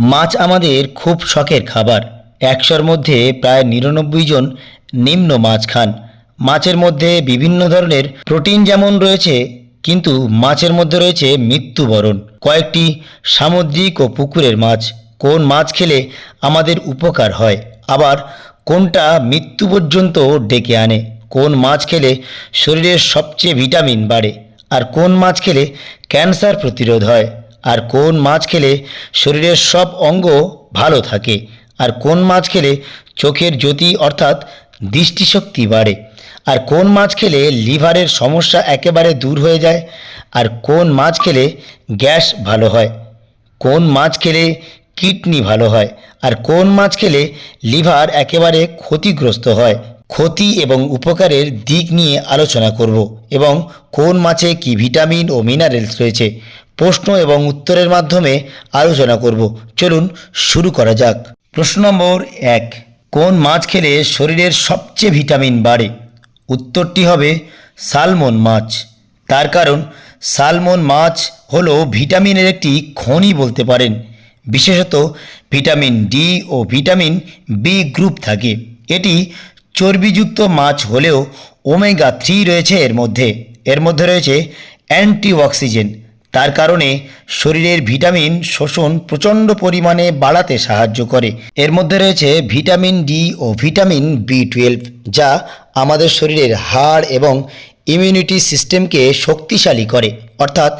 মাছ আমাদের খুব শখের খাবার। একশোর মধ্যে প্রায় নিরানব্বই জন নিম্ন মাছ খান। মাছের মধ্যে বিভিন্ন ধরনের প্রোটিন যেমন রয়েছে, কিন্তু মাছের মধ্যে রয়েছে মৃত্যুবরণ। কয়েকটি সামুদ্রিক ও পুকুরের মাছ। কোন মাছ খেলে আমাদের উপকার হয়? আবার কোনটা মৃত্যু পর্যন্ত ডেকে আনে? কোন মাছ খেলে শরীরের সবচেয়ে ভিটামিন বাড়ে? আর কোন মাছ খেলে ক্যান্সার প্রতিরোধ হয়? আর কোন মাছ খেলে শরীরের সব অঙ্গ ভালো থাকে? আর কোন মাছ খেলে চোখের জ্যোতি অর্থাৎ দৃষ্টিশক্তি বাড়ে? আর কোন মাছ খেলে লিভারের সমস্যা একেবারে দূর হয়ে যায়? আর কোন মাছ খেলে গ্যাস ভালো হয়? কোন মাছ খেলে কিডনি ভালো হয়? আর কোন মাছ খেলে লিভার একেবারে ক্ষতিগ্রস্ত হয়? ক্ষতি এবং উপকারের দিক নিয়ে আলোচনা করব। এবং কোন মাছে কি ভিটামিন ও মিনারেলস রয়েছে? প্রশ্ন এবং উত্তরের মাধ্যমে আলোচনা করব। চলুন শুরু করা যাক। প্রশ্ন নম্বর এক, কোন মাছ খেলে শরীরের সবচেয়ে ভিটামিন বাড়ে? উত্তরটি হবে সালমন মাছ। তার কারণ, সালমন মাছ হলো ভিটামিনের একটি খনি বলতে পারেন। বিশেষত ভিটামিন ডি ও ভিটামিন বি গ্রুপ থাকে। এটি চর্বিযুক্ত মাছ হলেও ওমেগা থ্রি রয়েছে এর মধ্যে। এর মধ্যে রয়েছে অ্যান্টিঅক্সিজেন। তার কারণে শরীরের ভিটামিন শোষণ প্রচণ্ড পরিমাণে বাড়াতে সাহায্য করে। এর মধ্যে রয়েছে ভিটামিন ডি ও ভিটামিন বি টুয়েলভ, যা আমাদের শরীরের হাড় এবং ইমিউনিটি সিস্টেমকে শক্তিশালী করে, অর্থাৎ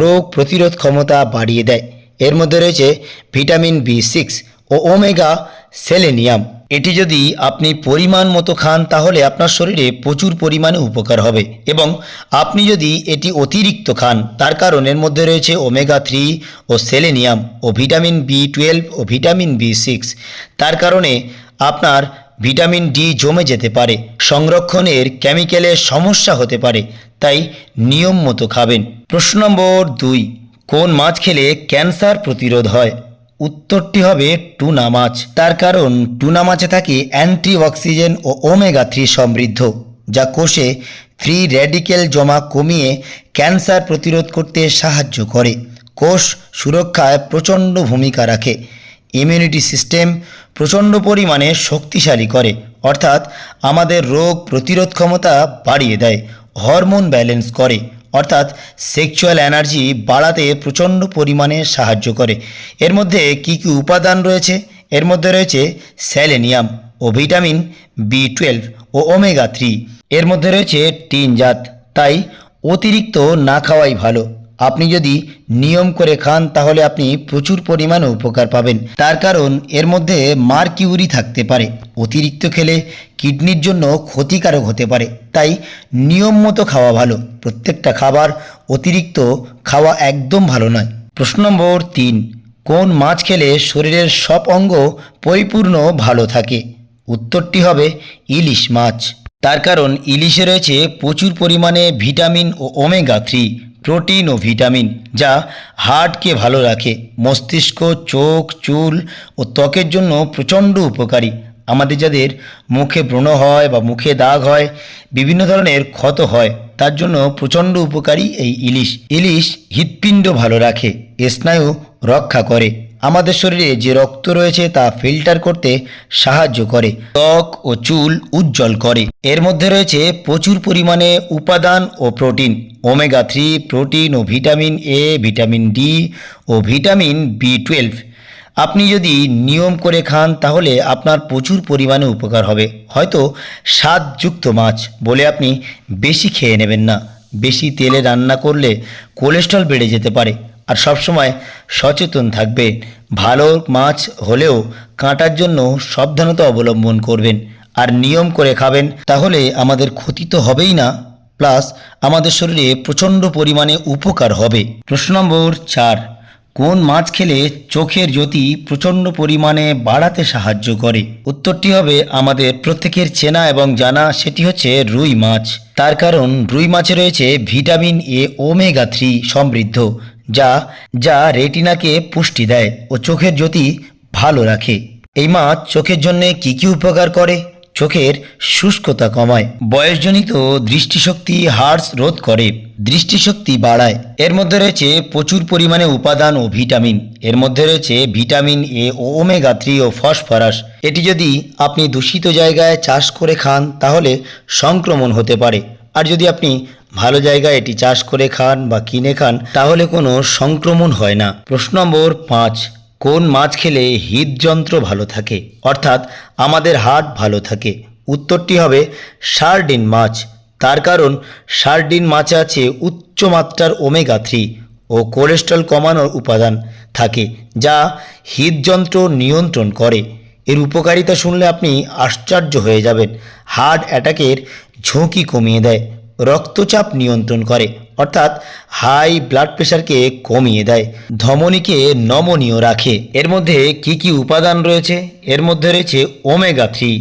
রোগ প্রতিরোধ ক্ষমতা বাড়িয়ে দেয়। এর মধ্যে রয়েছে ভিটামিন বি সিক্স ও ওমেগা সেলেনিয়াম। এটি যদি আপনি পরিমাণ মতো খান, তাহলে আপনার শরীরে প্রচুর পরিমাণে উপকার হবে। এবং আপনি যদি এটি অতিরিক্ত খান, তার কারণ এর মধ্যে রয়েছে ওমেগা থ্রি ও সেলেনিয়াম ও ভিটামিন বি টুয়েলভ ও ভিটামিন বি সিক্স। তার কারণে আপনার ভিটামিন ডি জমে যেতে পারে। সংরক্ষণের কেমিক্যালের সমস্যা হতে পারে, তাই নিয়ম মতো খাবেন। প্রশ্ন নম্বর দুই, কোন মাছ খেলে ক্যান্সার প্রতিরোধ হয়? উত্তরটি হবে টুনা মাছ। তার কারণ, টুনা মাছে থাকে অ্যান্টি অক্সিজেন ও ওমেগা থ্রি সমৃদ্ধ, যা কোষে ফ্রি র্যাডিক্যাল জমা কমিয়ে ক্যান্সার প্রতিরোধ করতে সাহায্য করে। কোষ সুরক্ষায় প্রচণ্ড ভূমিকা রাখে। ইমিউনিটি সিস্টেম প্রচণ্ড পরিমাণে শক্তিশালী করে, অর্থাৎ আমাদের রোগ প্রতিরোধ ক্ষমতা বাড়িয়ে দেয়, হরমোন ব্যালেন্স করে। অর্থাৎ সেক্সুয়াল এনার্জি বাড়াতে প্রচণ্ড পরিমাণে সাহায্য করে। এর মধ্যে কি কি উপাদান রয়েছে? এর মধ্যে রয়েছে স্যালেনিয়াম ও ভিটামিন বি টুয়েলভ ও ওমেগা থ্রি এর মধ্যে রয়েছে টিন জাত তাই অতিরিক্ত না খাওয়াই ভালো। আপনি যদি নিয়ম করে খান, তাহলে আপনি প্রচুর পরিমাণে উপকার পাবেন। তার কারণ, এর মধ্যে মার্কিউরি থাকতে পারে। অতিরিক্ত খেলে কিডনির জন্য ক্ষতিকারক হতে পারে। তাই নিয়ম মতো খাওয়া ভালো। প্রত্যেকটা খাবার অতিরিক্ত খাওয়া একদম ভালো নয়। প্রশ্ন নম্বর তিন, কোন মাছ খেলে শরীরের সব অঙ্গ পরিপূর্ণ ভালো থাকে? উত্তরটি হবে ইলিশ মাছ। তার কারণ, ইলিশে রয়েছে প্রচুর পরিমাণে ভিটামিন ও ওমেগা থ্রি। প্রোটিন ও ভিটামিন, যা হার্টকে ভালো রাখে। মস্তিষ্ক, চোখ, চুল ও ত্বকের জন্য প্রচণ্ড উপকারী। আমাদের যাদের মুখে ব্রণ হয় বা মুখে দাগ হয়, বিভিন্ন ধরনের ক্ষত হয়, তার জন্য প্রচণ্ড উপকারী এই ইলিশ। ইলিশ হৃৎপিণ্ড ভালো রাখে, স্নায়ু রক্ষা করে। আমাদের শরীরে যে রক্ত রয়েছে তা ফিল্টার করতে সাহায্য করে, ত্বক ও চুল উজ্জ্বল করে। এর মধ্যে রয়েছে প্রচুর পরিমাণে উপাদান ও প্রোটিন ওমেগা থ্রি প্রোটিন ও ভিটামিন এ ভিটামিন ডি ও ভিটামিন বি টুয়েলভ আপনি যদি নিয়ম করে খান, তাহলে আপনার প্রচুর পরিমাণে উপকার হবে। হয়তো স্বাদযুক্ত মাছ বলে আপনি বেশি খেয়ে নেবেন না। বেশি তেলে রান্না করলে কোলেস্ট্রল বেড়ে যেতে পারে। আর সবসময় সচেতন থাকবে। ভালো মাছ হলেও কাঁটার জন্য সাবধানতা অবলম্বন করবেন আর নিয়ম করে খাবেন। তাহলে আমাদের ক্ষতি তো হবেই না। প্লাস আমাদের শরীরে প্রচণ্ড পরিমাণে উপকার হবে। প্রশ্ন নম্বর চার, কোন মাছ খেলে চোখের জ্যোতি প্রচণ্ড পরিমাণে বাড়াতে সাহায্য করে? উত্তরটি হবে আমাদের প্রত্যেকের চেনা এবং জানা, সেটি হচ্ছে রুই মাছ। তার কারণ রুই মাছে রয়েছে ভিটামিন এ ওমেগা থ্রি সমৃদ্ধ। যা যা রেটিনাকে পুষ্টি দেয় ও চোখের জ্যোতি ভালো রাখে। এই মাছ চোখের জন্য কি কি উপকার করে? চোখের শুষ্কতা কমায়। বয়সজনিত দৃষ্টিশক্তি হার্স রোধ করে। দৃষ্টিশক্তি বাড়ায়। এর মধ্যে রয়েছে প্রচুর পরিমাণে উপাদান ও ভিটামিন। এর মধ্যে রয়েছে ভিটামিন এ ও ওমেগা থ্রি ও ফসফরাস। এটি যদি আপনি দূষিত জায়গায় চাষ করে খান, তাহলে সংক্রমণ হতে পারে। আর যদি আপনি ভালো জায়গায় এটি চাষ করে খান বা কিনে খান, তাহলে কোনো সংক্রমণ হয় না। প্রশ্ন নম্বর পাঁচ, কোন মাছ খেলে হৃদযন্ত্র ভালো থাকে? অর্থাৎ আমাদের হার্ট ভালো থাকে। উত্তরটি হবে সার্ডিন মাছ। তার কারণ সার্ডিন মাছে আছে উচ্চ মাত্রার ওমেগা থ্রি ও কোলেস্ট্রল কমানোর উপাদান থাকে, যা হৃদযন্ত্র নিয়ন্ত্রণ করে। এর উপকারিতা শুনলে আপনি আশ্চর্য হয়ে যাবেন। হার্ট অ্যাটাকের ঝুঁকি কমিয়ে দেয়। রক্তচাপ নিয়ন্ত্রণ করে, অর্থাৎ হাই ব্লাড প্রেশারকে কমিয়ে দেয়। ধমনীকে নমনীয় রাখে। এর মধ্যে কি কি উপাদান রয়েছে? এর মধ্যে রয়েছে ওমেগা থ্রি,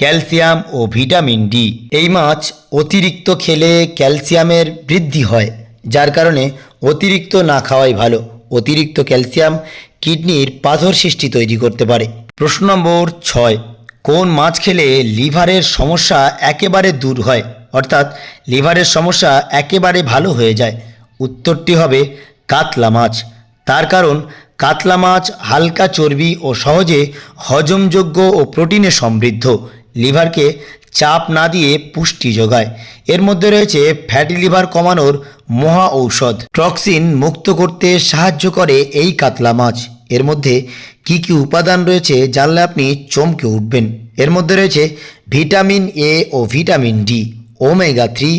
ক্যালসিয়াম ও ভিটামিন ডি। এই মাছ অতিরিক্ত খেলে ক্যালসিয়ামের বৃদ্ধি হয়, যার কারণে অতিরিক্ত না খাওয়াই ভালো। অতিরিক্ত ক্যালসিয়াম কিডনির পাথর সৃষ্টি তৈরি করতে পারে। প্রশ্ন নম্বর ছয়, কোন মাছ খেলে লিভারের সমস্যা একেবারে দূর হয়? অর্থাৎ লিভারের সমস্যা একেবারে ভালো হয়ে যায়। উত্তরটি হবে কাতলা মাছ। তার কারণ, কাতলা মাছ হালকা চর্বি ও সহজে হজমযোগ্য ও প্রোটিনে সমৃদ্ধ। লিভারকে চাপ না দিয়ে পুষ্টি যোগায়। এর মধ্যে রয়েছে ফ্যাটি লিভার কমানোর মহা ঔষধ। টক্সিন মুক্ত করতে সাহায্য করে এই কাতলা মাছ। এর মধ্যে কি কি উপাদান রয়েছে জানলে আপনি চমকে উঠবেন। এর মধ্যে রয়েছে ভিটামিন এ ও ভিটামিন ডি। ওমেগা থ্রি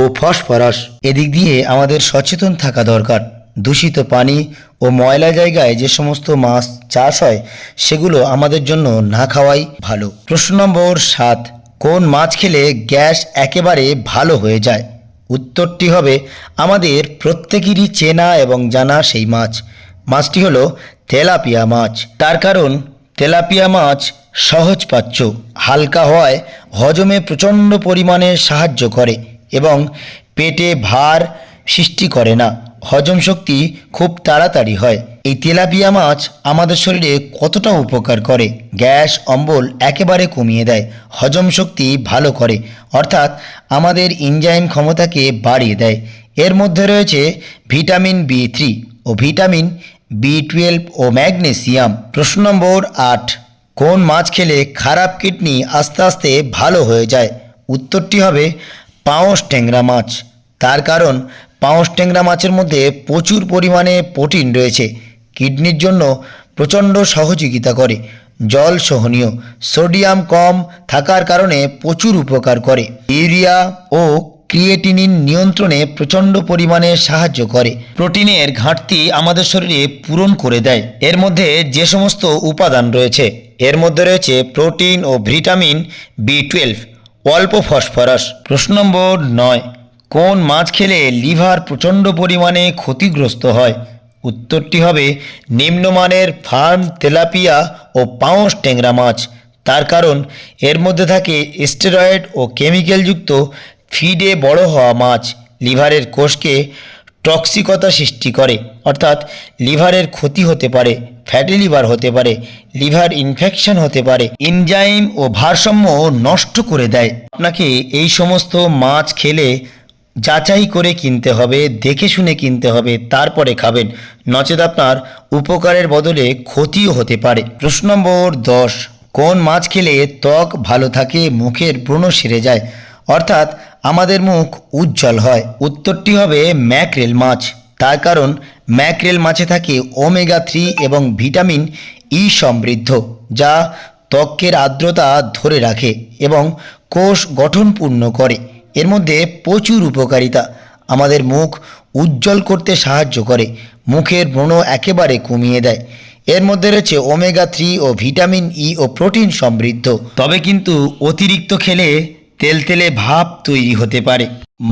ও ফসফরাস এদিক দিয়ে আমাদের সচেতন থাকা দরকার। দূষিত পানি ও ময়লা জায়গায় যে সমস্ত মাছ চাষ হয়, সেগুলো আমাদের জন্য না খাওয়াই ভালো। প্রশ্ন নম্বর সাত, কোন মাছ খেলে গ্যাস একেবারে ভালো হয়ে যায়? উত্তরটি হবে আমাদের প্রত্যেকেরই চেনা এবং জানা সেই মাছ। মাছটি হলো তেলাপিয়া মাছ। তার কারণ তেলাপিয়া মাছ সহজপাচ্য হালকা হওয়ায় হজমে প্রচণ্ড পরিমাণে সাহায্য করে এবং পেটে ভার সৃষ্টি করে না। হজম শক্তি খুব তাড়াতাড়ি হয়। এই তেলাপিয়া মাছ আমাদের শরীরে কতটা উপকার করে? গ্যাস, অম্বল একেবারে কমিয়ে দেয়, হজম শক্তি ভালো করে, অর্থাৎ আমাদের ইনজাইম ক্ষমতাকে বাড়িয়ে দেয়। এর মধ্যে রয়েছে ভিটামিন বি থ্রি ও ভিটামিন বি টুয়েলভ ও ম্যাগনেসিয়াম প্রশ্ন নম্বর আট, কোন মাছ খেলে খারাপ কিডনি আস্তে আস্তে ভালো হয়ে যায়? উত্তরটি হবে পাউস ট্যাংরা মাছ। তার কারণ, পাউস ট্যাংরা মাছের মধ্যে প্রচুর পরিমাণে প্রোটিন রয়েছে। কিডনির জন্য প্রচণ্ড সহযোগিতা করে, জল সহনীয়, সোডিয়াম কম থাকার কারণে প্রচুর উপকার করে। ইউরিয়া ও ক্রিয়েটিনিন নিয়ন্ত্রণে প্রচণ্ড পরিমাণে সাহায্য করে। প্রোটিনের ঘাটতি আমাদের শরীরে পূরণ করে দেয়। এর মধ্যে যে সমস্ত উপাদান রয়েছে, এর মধ্যে রয়েছে প্রোটিন ও ভিটামিন বি টুয়েলভ, অল্প ফসফরাস। প্রশ্ন নম্বর নয়, কোন মাছ খেলে লিভার প্রচণ্ড পরিমাণে ক্ষতিগ্রস্ত হয়? উত্তরটি হবে নিম্নমানের ফার্ম তেলাপিয়া ও পাউস ট্যাংরা মাছ। তার কারণ, এর মধ্যে থাকে স্টেরয়েড ও কেমিক্যালযুক্ত ফিডে বড় হওয়া মাছ লিভারের কোষকে টক্সিকতা সৃষ্টি করে। অর্থাৎ লিভারের ক্ষতি হতে পারে, ফ্যাটি লিভার হতে পারে, লিভার ইনফেকশন হতে পারে ইনজাইম ও ভারসাম্য নষ্ট করে দেয়। আপনাকে এই সমস্ত মাছ খেলে যাচাই করে কিনতে হবে, দেখে শুনে কিনতে হবে, তারপরে খাবেন। নচেত আপনার উপকারের বদলে ক্ষতিও হতে পারে। প্রশ্ন নম্বর দশ, কোন মাছ খেলে ত্বক ভালো থাকে, মুখের ব্রণ সেরে যায়? অর্থাৎ আমাদের মুখ উজ্জ্বল হয়। উত্তরটি হবে ম্যাকরেল মাছ। তার কারণ ম্যাকরেল মাছে থাকে ওমেগা থ্রি এবং ভিটামিন ই সমৃদ্ধ, যা ত্বকের আর্দ্রতা ধরে রাখে এবং কোষ গঠনপূর্ণ করে। এর মধ্যে প্রচুর উপকারিতা। আমাদের মুখ উজ্জ্বল করতে সাহায্য করে। মুখের ব্রণ একেবারে কমিয়ে দেয়। এর মধ্যে রয়েছে ওমেগা থ্রি ও ভিটামিন ই ও প্রোটিন সমৃদ্ধ। তবে কিন্তু অতিরিক্ত খেলে তেলতেলে ভাব তৈরি হতে পারে।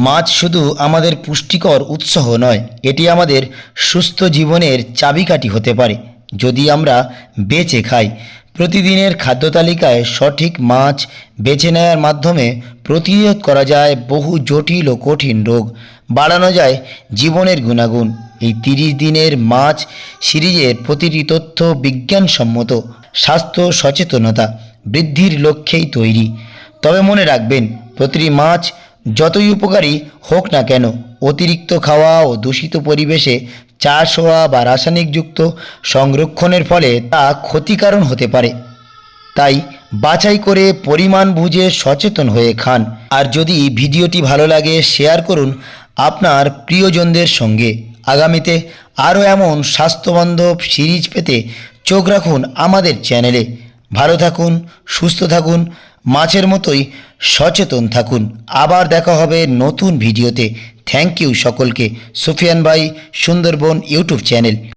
মাছ শুধু আমাদের পুষ্টিকর উৎসাহ নয়, এটি আমাদের সুস্থ জীবনের চাবিকাঠি হতে পারে। যদি আমরা বেঁচে খাই, প্রতিদিনের খাদ্য তালিকায় সঠিক মাছ বেছে নেওয়ার মাধ্যমে প্রতিরোধ করা যায় বহু জটিল ও কঠিন রোগ। বাড়ানো যায় জীবনের গুণাগুণ। এই তিরিশ দিনের মাছ সিরিজের প্রতিটি তথ্য বিজ্ঞানসম্মত। স্বাস্থ্য সচেতনতা বৃদ্ধির লক্ষ্যেই তৈরি। তবে মনে রাখবেন, প্রতিটি মাছ যতই উপকারী হোক না কেন, অতিরিক্ত খাওয়া ও দূষিত পরিবেশে চাষ হওয়া বা রাসায়নিকযুক্ত সংরক্ষণের ফলে তা ক্ষতিকারণ হতে পারে। তাই বাছাই করে পরিমাণ বুঝে সচেতন হয়ে খান। আর যদি ভিডিওটি ভালো লাগে, শেয়ার করুন আপনার প্রিয়জনদের সঙ্গে। আগামীতে আরও এমন স্বাস্থ্যবান্ধব সিরিজ পেতে চোখ রাখুন আমাদের চ্যানেলে। ভালো থাকুন, সুস্থ থাকুন, মাছের মতোই সচেতন থাকুন। আবার দেখা হবে নতুন ভিডিওতে। থ্যাংক ইউ সকলকে। সুফিয়ান ভাই, সুন্দরবন ইউটিউব চ্যানেল।